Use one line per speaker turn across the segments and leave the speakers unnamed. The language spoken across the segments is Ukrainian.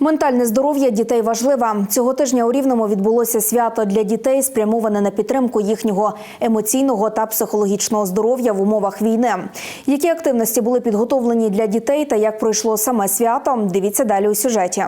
Ментальне здоров'я дітей важливе. Цього тижня у Рівному відбулося свято для дітей, спрямоване на підтримку їхнього емоційного та психологічного здоров'я в умовах війни. Які активності були підготовлені для дітей та як пройшло саме свято? Дивіться далі у сюжеті.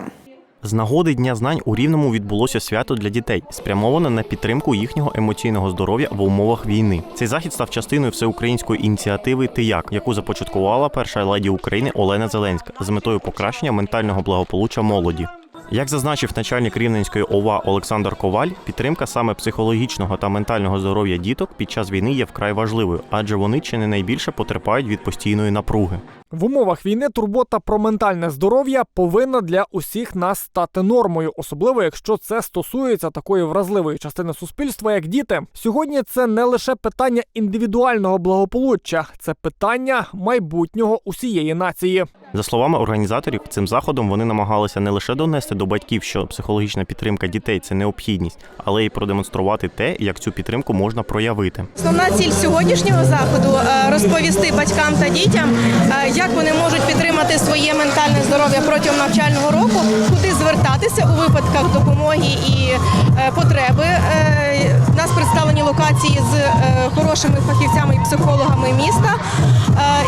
З нагоди Дня знань у Рівному відбулося свято для дітей, спрямоване на підтримку їхнього емоційного здоров'я в умовах війни. Цей захід став частиною всеукраїнської ініціативи Ти як, яку започаткувала перша леді України Олена Зеленська з метою покращення ментального благополуччя молоді. Як зазначив начальник Рівненської ОВА Олександр Коваль, підтримка саме психологічного та ментального здоров'я діток під час війни є вкрай важливою, адже вони чи не найбільше потерпають від постійної напруги.
В умовах війни турбота про ментальне здоров'я повинна для усіх нас стати нормою, особливо якщо це стосується такої вразливої частини суспільства, як діти. Сьогодні це не лише питання індивідуального благополуччя, це питання майбутнього усієї нації.
За словами організаторів, цим заходом вони намагалися не лише донести до батьків, що психологічна підтримка дітей це необхідність, але й продемонструвати те, як цю підтримку можна проявити.
Основна ціль сьогоднішнього заходу е, розповісти батькам та дітям, е, як вони можуть підтримати своє ментальне здоров'я протягом навчального року, куди звертатися у випадках допомоги і е, потреби. У нас представлені локації з хорошими фахівцями і психологами міста,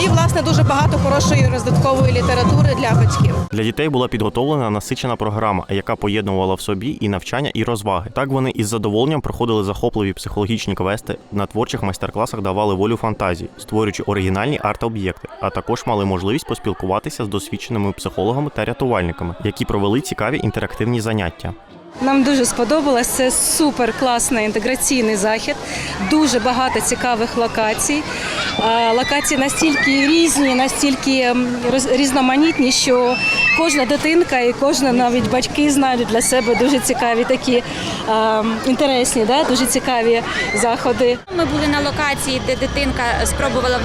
і власне дуже багато хорошої роздаткової літератури для батьків.
Для дітей була підготовлена насичена програма, яка поєднувала в собі і навчання, і розваги. Так вони із задоволенням проходили захопливі психологічні квести, на творчих майстер-класах давали волю фантазії, створюючи оригінальні арт-об'єкти, а також мали можливість поспілкуватися з досвідченими психологами та рятувальниками, які провели цікаві інтерактивні заняття.
Нам дуже сподобалось. Це супер класний інтеграційний захід. Дуже багато цікавих локацій. Локації настільки різні, настільки різноманітні, що кожна дитинка і кожна навіть батьки знайдуть для себе дуже цікаві такі інтересні, да? дуже цікаві заходи.
Ми були на локації, де дитинка спробувала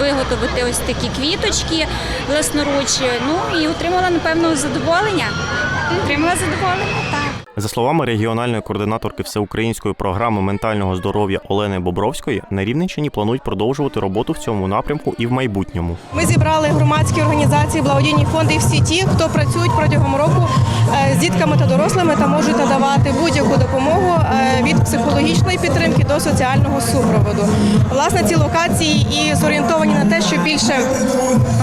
виготовити ось такі квіточки власноруч. Ну і отримала напевно задоволення. Отримала задоволення.
За словами регіональної координаторки всеукраїнської програми ментального здоров'я Олени Бобровської, на Рівненщині планують продовжувати роботу в цьому напрямку і в майбутньому.
Ми зібрали громадські організації, благодійні фонди всі ті, хто працюють протягом року е, з дітками та дорослими та можуть надавати будь-яку допомогу е, від психологічної підтримки до соціального супроводу. Власне, ці локації і зорієнтовані на те, щоб більше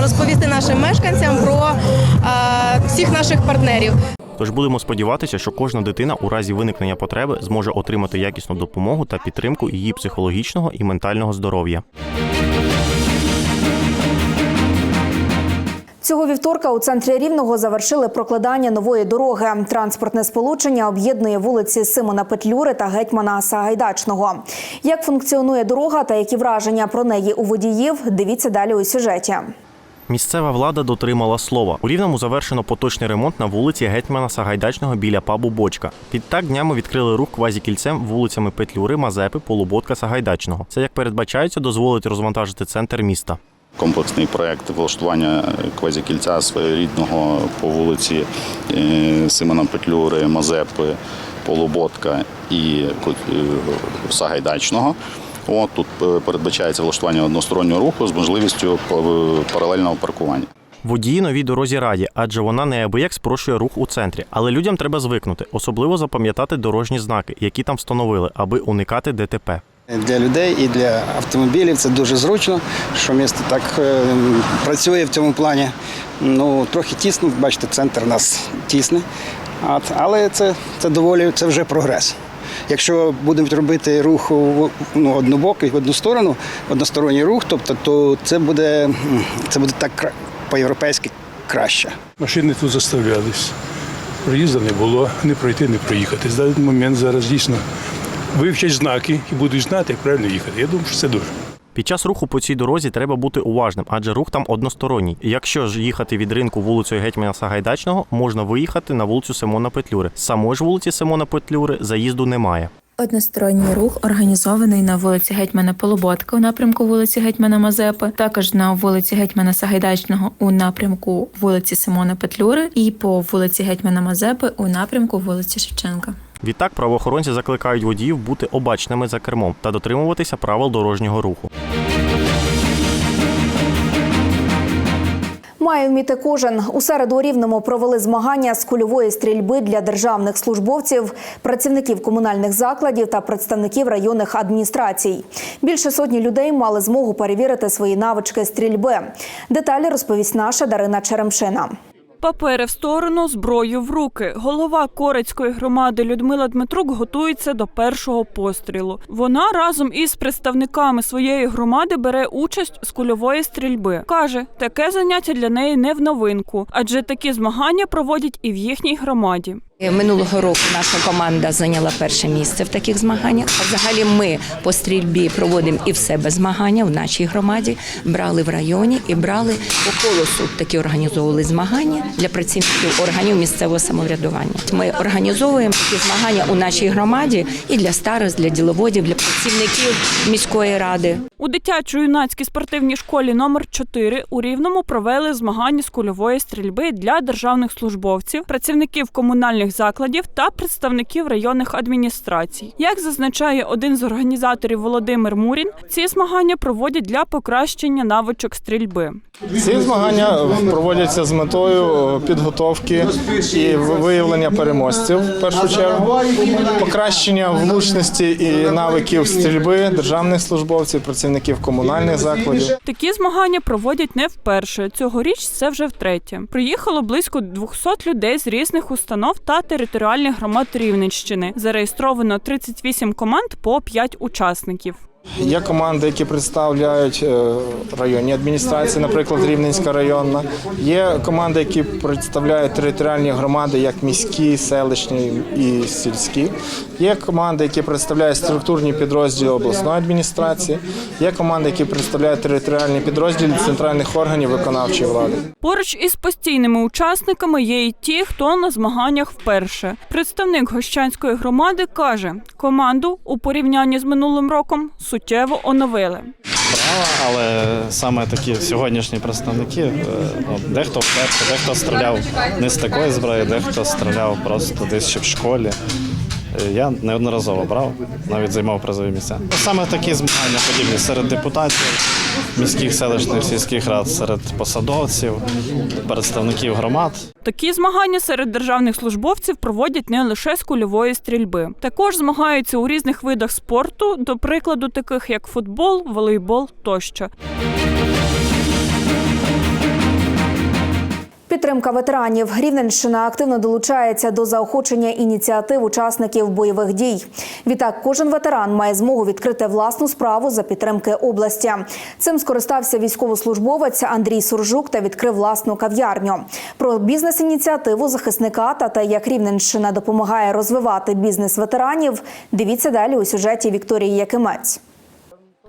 розповісти нашим мешканцям про е, всіх наших партнерів.
Тож будемо сподіватися, що кожна дитина у разі виникнення потреби зможе отримати якісну допомогу та підтримку її психологічного і ментального здоров'я.
Цього вівторка у центрі Рівного завершили прокладання нової дороги. Транспортне сполучення об'єднує вулиці Симона Петлюри та гетьмана Сагайдачного. Як функціонує дорога та які враження про неї у водіїв? Дивіться далі у сюжеті.
Місцева влада дотримала слова. У Рівному завершено поточний ремонт на вулиці Гетьмана Сагайдачного біля пабу Бочка. Відтак днями відкрили рух квазікільцем вулицями Петлюри, Мазепи, Полуботка, Сагайдачного. Це як передбачається, дозволить розвантажити центр міста.
Комплексний проект влаштування квазікільця своєрідного по вулиці е, Симона Петлюри, Мазепи, Полуботка і е, Сагайдачного. От тут е, передбачається влаштування одностороннього руху з можливістю е, паралельного паркування.
Водії новій дорозі раді, адже вона неабияк спрощує рух у центрі. Але людям треба звикнути, особливо запам'ятати дорожні знаки, які там встановили, аби уникати ДТП.
Для людей і для автомобілів це дуже зручно, що місто так е, працює в цьому плані. Ну, трохи тісно, бачите, центр у нас тісний. Але це, це доволі це вже прогрес. Якщо будемо робити рух ну, однобокий в одну сторону, односторонній рух, тобто, то це буде, це буде так по-європейськи краще.
Машини тут заставлялись. Проїзду не було, не пройти, не проїхати. З даний момент зараз дійсно вивчать знаки і будуть знати, як правильно їхати. Я думаю, що це дуже.
Під час руху по цій дорозі треба бути уважним, адже рух там односторонній. Якщо ж їхати від ринку вулицею Гетьмана Сагайдачного, можна виїхати на вулицю Симона Петлюри. Самої ж вулиці Симона Петлюри заїзду немає.
Односторонній рух організований на вулиці Гетьмана Полуботка у напрямку вулиці Гетьмана Мазепи, також на вулиці Гетьмана Сагайдачного у напрямку вулиці Симона Петлюри і по вулиці Гетьмана Мазепи у напрямку вулиці Шевченка.
Відтак правоохоронці закликають водіїв бути обачними за кермом та дотримуватися правил дорожнього руху.
Має вміти кожен. У середу Рівному провели змагання з кульової стрільби для державних службовців, працівників комунальних закладів та представників районних адміністрацій. Більше сотні людей мали змогу перевірити свої навички стрільби. Деталі розповість наша Дарина Черемшина.
Папери в сторону, зброю в руки. Голова Корецької громади Людмила Дмитрук готується до першого пострілу. Вона разом із представниками своєї громади бере участь з кульової стрільби. Каже, таке заняття для неї не в новинку, адже такі змагання проводять і в їхній громаді.
Минулого року наша команда зайняла перше місце в таких змаганнях. А взагалі ми по стрільбі проводимо і в себе змагання в нашій громаді. Брали в районі і брали по колосу. Такі організовували змагання для працівників органів місцевого самоврядування. Ми організовуємо такі змагання у нашій громаді і для старост, для діловодів, для працівників міської ради.
У дитячо-юнацькій спортивній школі номер 4 у Рівному провели змагання з кульової стрільби для державних службовців, працівників комунальних закладів та представників районних адміністрацій. Як зазначає один з організаторів Володимир Мурін, ці змагання проводять для покращення навичок стрільби.
Ці змагання проводяться з метою підготовки і виявлення переможців в першу чергу, покращення влучності і навиків стрільби державних службовців, працівників комунальних закладів.
Такі змагання проводять не вперше. Цьогоріч це вже втретє. Приїхало близько 200 людей з різних установ та територіальних громад Рівненщини. Зареєстровано 38 команд по 5 учасників.
Є команди, які представляють е, районні адміністрації, наприклад, Рівненська районна. Є команди, які представляють територіальні громади, як міські, селищні і сільські. Є команди, які представляють структурні підрозділи обласної адміністрації. Є команди, які представляють територіальні підрозділи центральних органів виконавчої влади.
Поруч із постійними учасниками є і ті, хто на змаганнях вперше. Представник гощанської громади каже, команду у порівнянні з минулим роком суттєво оновили.
Але саме такі сьогоднішні представники, е, ну, дехто вперше, дехто стріляв не з такої зброї, дехто стріляв просто десь ще в школі. Е, Я неодноразово брав, навіть займав призові місця. Саме такі змагання подібні серед депутатів, міських селищних сільських рад, серед посадовців, представників громад.
Такі змагання серед державних службовців проводять не лише з кульової стрільби. Також змагаються у різних видах спорту, до прикладу, таких як футбол, волейбол тощо.
Підтримка ветеранів. Рівненщина активно долучається до заохочення ініціатив учасників бойових дій. Відтак, кожен ветеран має змогу відкрити власну справу за підтримки області. Цим скористався військовослужбовець Андрій Суржук та відкрив власну кав'ярню. Про бізнес-ініціативу захисника та те, як Рівненщина допомагає розвивати бізнес ветеранів. Дивіться далі у сюжеті Вікторії Якимець.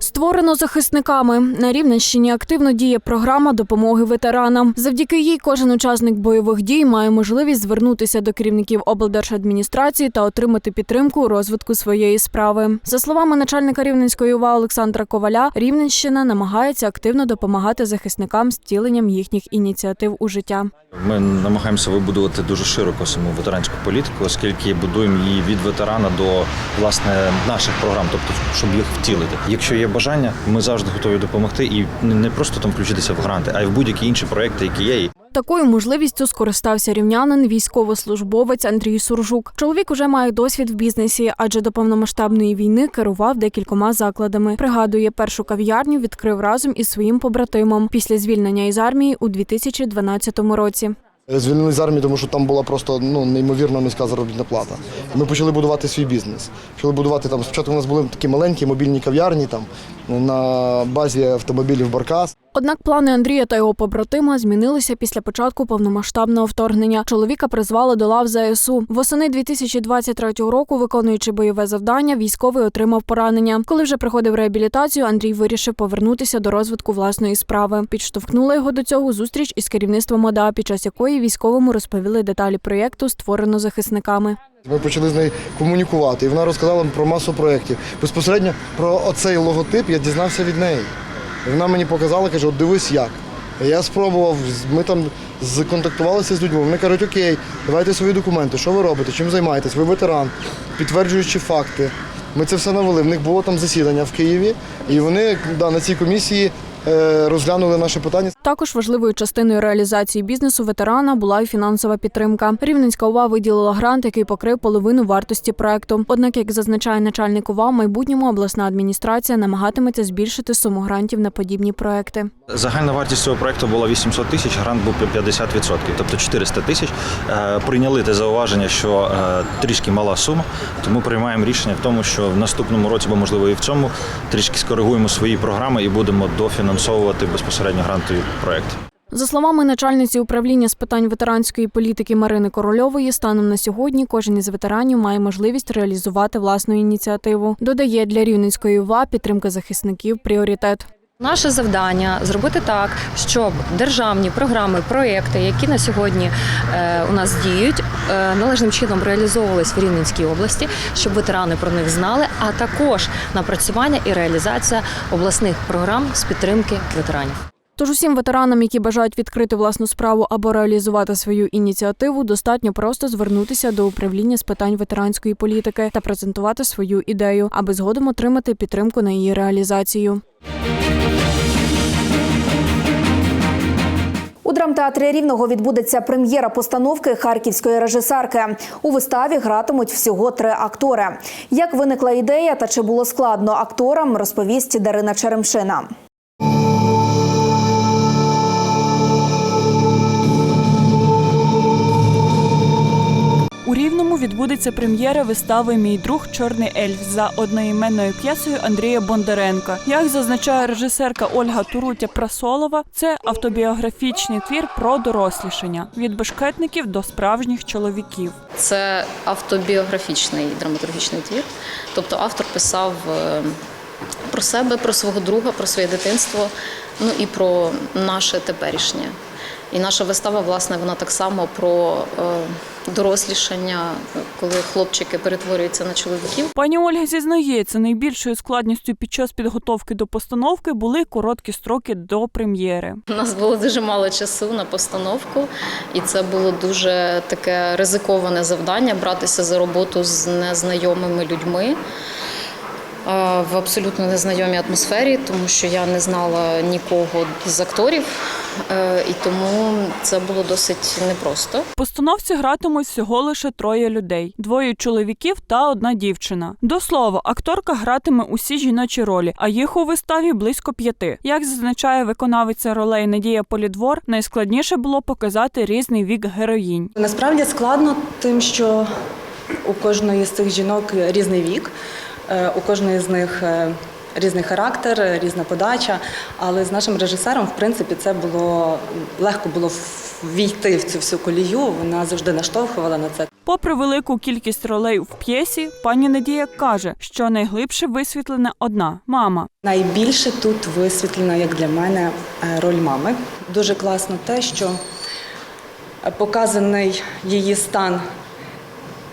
Створено захисниками на Рівненщині активно діє програма допомоги ветеранам. Завдяки їй кожен учасник бойових дій має можливість звернутися до керівників облдержадміністрації та отримати підтримку у розвитку своєї справи. За словами начальника Рівненської ОВА Олександра Коваля, Рівненщина намагається активно допомагати захисникам з втіленням їхніх ініціатив у життя.
Ми намагаємося вибудувати дуже широко саму ветеранську політику, оскільки будуємо її від ветерана до власне наших програм, тобто щоб їх втілити. Якщо є бажання, ми завжди готові допомогти і не просто там включитися в гранти, а й в будь-які інші проекти, які є.
Такою можливістю скористався рівнянин, військовослужбовець Андрій Суржук. Чоловік уже має досвід в бізнесі, адже до повномасштабної війни керував декількома закладами. Пригадує, першу кав'ярню відкрив разом із своїм побратимом після звільнення із армії у 2012 році.
Звільнили з армії, тому що там була просто ну неймовірно низька заробітна плата. Ми почали будувати свій бізнес. Почали будувати там. Спочатку у нас були такі маленькі мобільні кав'ярні там на базі автомобілів Баркас.
Однак плани Андрія та його побратима змінилися після початку повномасштабного вторгнення. Чоловіка призвали до лав ЗСУ. Восени 2023 року, виконуючи бойове завдання, військовий отримав поранення. Коли вже приходив реабілітацію, Андрій вирішив повернутися до розвитку власної справи. Підштовхнула його до цього зустріч із керівництвом ОДА, під час якої військовому розповіли деталі проєкту, створено захисниками.
Ми почали з нею комунікувати, і вона розказала про масу проєктів. Безпосередньо про оцей логотип я дізнався від неї. Вона мені показала, каже, от дивись як. Я спробував, ми там законтактувалися з людьми. Вони кажуть, окей, давайте свої документи, що ви робите, чим займаєтесь, ви ветеран, підтверджуючи факти. Ми це все навели. В них було там засідання в Києві, і вони да, на цій комісії розглянули наше питання.
Також важливою частиною реалізації бізнесу ветерана була й фінансова підтримка. Рівненська ОВА виділила грант, який покрив половину вартості проекту. Однак, як зазначає начальник ОВА, в майбутньому обласна адміністрація намагатиметься збільшити суму грантів на подібні проекти.
Загальна вартість цього проекту була 800 тисяч, грант був 50%, тобто 400 тисяч. Е, Прийняли те зауваження, що е, трішки мала сума, тому приймаємо рішення в тому, що в наступному році, бо можливо і в цьому, трішки скоригуємо свої програми і будемо дофінансовувати безпосередньо грантові проекти.
За словами начальниці управління з питань ветеранської політики Марини Корольової, станом на сьогодні кожен із ветеранів має можливість реалізувати власну ініціативу. Додає для рівненської УВА підтримка захисників пріоритет.
Наше завдання зробити так, щоб державні програми, проекти, які на сьогодні е, у нас діють, е, належним чином реалізовувались в Рівненській області, щоб ветерани про них знали, а також напрацювання і реалізація обласних програм з підтримки ветеранів.
Тож усім ветеранам, які бажають відкрити власну справу або реалізувати свою ініціативу, достатньо просто звернутися до управління з питань ветеранської політики та презентувати свою ідею, аби згодом отримати підтримку на її реалізацію.
У драмтеатрі Рівного відбудеться прем'єра постановки харківської режисерки. У виставі гратимуть всього три актори. Як виникла ідея та чи було складно акторам, розповість Дарина Черемшина.
У відбудеться прем'єра вистави Мій друг Чорний ельф за одноіменною п'єсою Андрія Бондаренка. Як зазначає режисерка Ольга Турутя Прасолова, це автобіографічний твір про дорослішання від бешкетників до справжніх чоловіків.
Це автобіографічний драматургічний твір. Тобто автор писав е, про себе, про свого друга, про своє дитинство, ну і про наше теперішнє. І наша вистава, власне, вона так само про е, дорослішання, коли хлопчики перетворюються на чоловіків.
Пані Ольга зізнається, найбільшою складністю під час підготовки до постановки були короткі строки до прем'єри.
У нас було дуже мало часу на постановку, і це було дуже таке ризиковане завдання братися за роботу з незнайомими людьми е, в абсолютно незнайомій атмосфері, тому що я не знала нікого з акторів, і тому це було досить непросто.
В постановці гратимуть всього лише троє людей: двоє чоловіків та одна дівчина. До слова, акторка гратиме усі жіночі ролі, а їх у виставі близько п'яти. Як зазначає виконавиця ролей Надія Полідвор, найскладніше було показати різний вік героїнь.
Насправді складно тим, що у кожної з цих жінок різний вік, е, у кожної з них е, різний характер, різна подача. Але з нашим режисером, в принципі, це було легко було війти в цю всю колію. Вона завжди наштовхувала на це.
Попри велику кількість ролей в п'єсі, пані Надія каже, що найглибше висвітлена одна мама.
Найбільше тут висвітлена, як для мене, е, роль мами. Дуже класно те, що показаний її стан,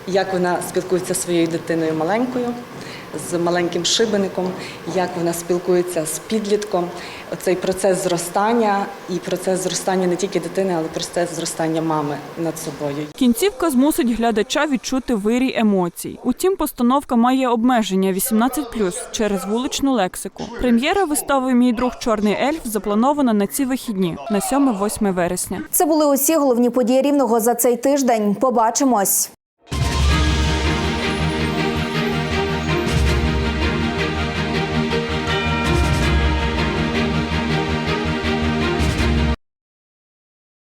як вона спілкується зі своєю дитиною маленькою, з маленьким шибеником, як вона спілкується з підлітком. Оцей процес зростання і процес зростання не тільки дитини, але процес зростання мами над собою.
Кінцівка змусить глядача відчути вирій емоцій. Утім, постановка має обмеження 18+, через вуличну лексику. Прем'єра вистави Мій друг Чорний ельф запланована на ці вихідні на 7-8 вересня.
Це були усі головні події рівного за цей тиждень. Побачимось.